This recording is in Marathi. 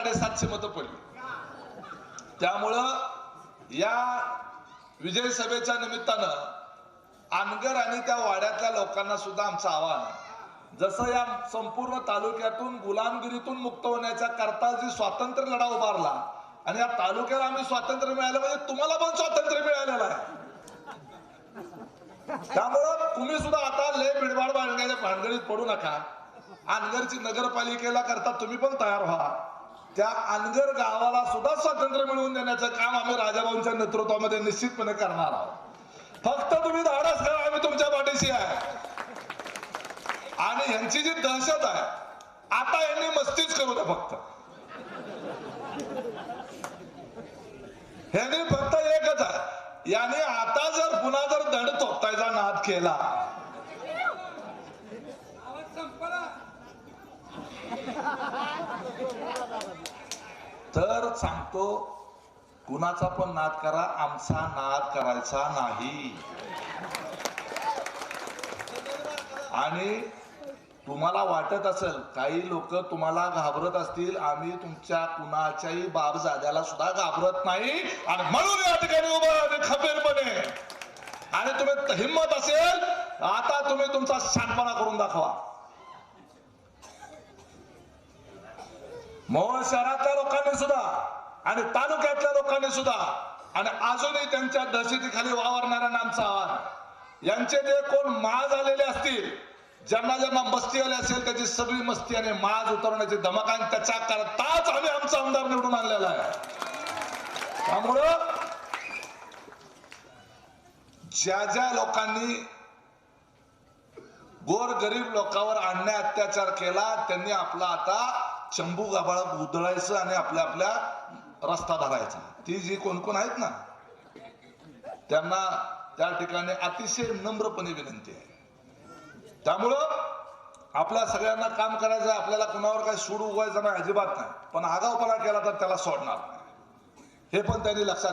साडेसातशे मतं पडली. त्यामुळं या विजय सभेच्या निमित्तानं अनगर आणि त्या वाड्यातल्या लोकांना सुद्धा आमचं आव्हान आहे. जसं या संपूर्ण तालुक्यातून गुलामगिरीतून मुक्त होण्याच्या करता जी स्वातंत्र्य लढा उभारला आणि या तालुक्याला आम्ही स्वातंत्र्य मिळालं म्हणजे तुम्हाला पण स्वातंत्र्य मिळालेलं आहे. त्यामुळं तुम्ही सुद्धा आता लय भिडभाड बांधण्याच्या भानगडीत पडू नका. अनगरची नगरपालिकेला करता तुम्ही पण तयार व्हा. त्या अनगर गावाला सुद्धा स्वातंत्र्य मिळवून देण्याचं काम आम्ही राजाभाऊंच्या नेतृत्वामध्ये निश्चितपणे करणार आहोत. फक्त तुम्ही धाडस करा आम्ही तुमच्या पाठीशी आहे. आणि ह्यांची जी दहशत आहे आता यांनी मस्तीच करू द्या फक्त. यांनी फक्त एकच आहे याने आता जर पुन्हा जर दंड तोपतायचा नाद केला तर सांगतो कुणाचा पण नाद करा आमचा नाद करायचा नाही. आणि तुम्हाला वाटत असेल काही लोक तुम्हाला घाबरत असतील आम्ही तुमच्या कुणाच्याही बाप जाद्याला सुद्धा घाबरत नाही. आणि म्हणून या ठिकाणी उभं राहते खबीरपणे आणि तुम्ही हिंमत असेल आता तुम्ही तुमचा शांतपणा करून दाखवा. मोहोळ शहरातल्या लोकांनी सुद्धा आणि तालुक्यातल्या लोकांनी सुद्धा आणि अजूनही त्यांच्या दहशतीखाली वावरणाऱ्यांना आमचं आव्हान यांचे जे कोण माळ आलेले असतील ज्यांना ज्यांना मस्ती आली असेल त्याची सगळी मस्ती आणि माज उतरवण्याची धमक आणि त्याच्या करताच आम्ही आमचा आमदार निवडून आणलेला आहे. त्यामुळं ज्या ज्या लोकांनी गोर गरीब लोकांवर अन्याय अत्याचार केला त्यांनी आपला आता चंबू गाबाळ उधळायचं आणि आपल्या आपल्या रस्ता धरायचा. ती जी कोण कोण आहेत ना त्यांना त्या ठिकाणी अतिशय नम्रपणे विनंती आहे. त्यामुळं आपल्या सगळ्यांना काम करायचं आपल्याला कुणावर काही सूड उगवायचं नाही अजिबात नाही. पण आगावपणा केला तर त्याला सोडणार नाही. हे पण त्यांनी लक्षात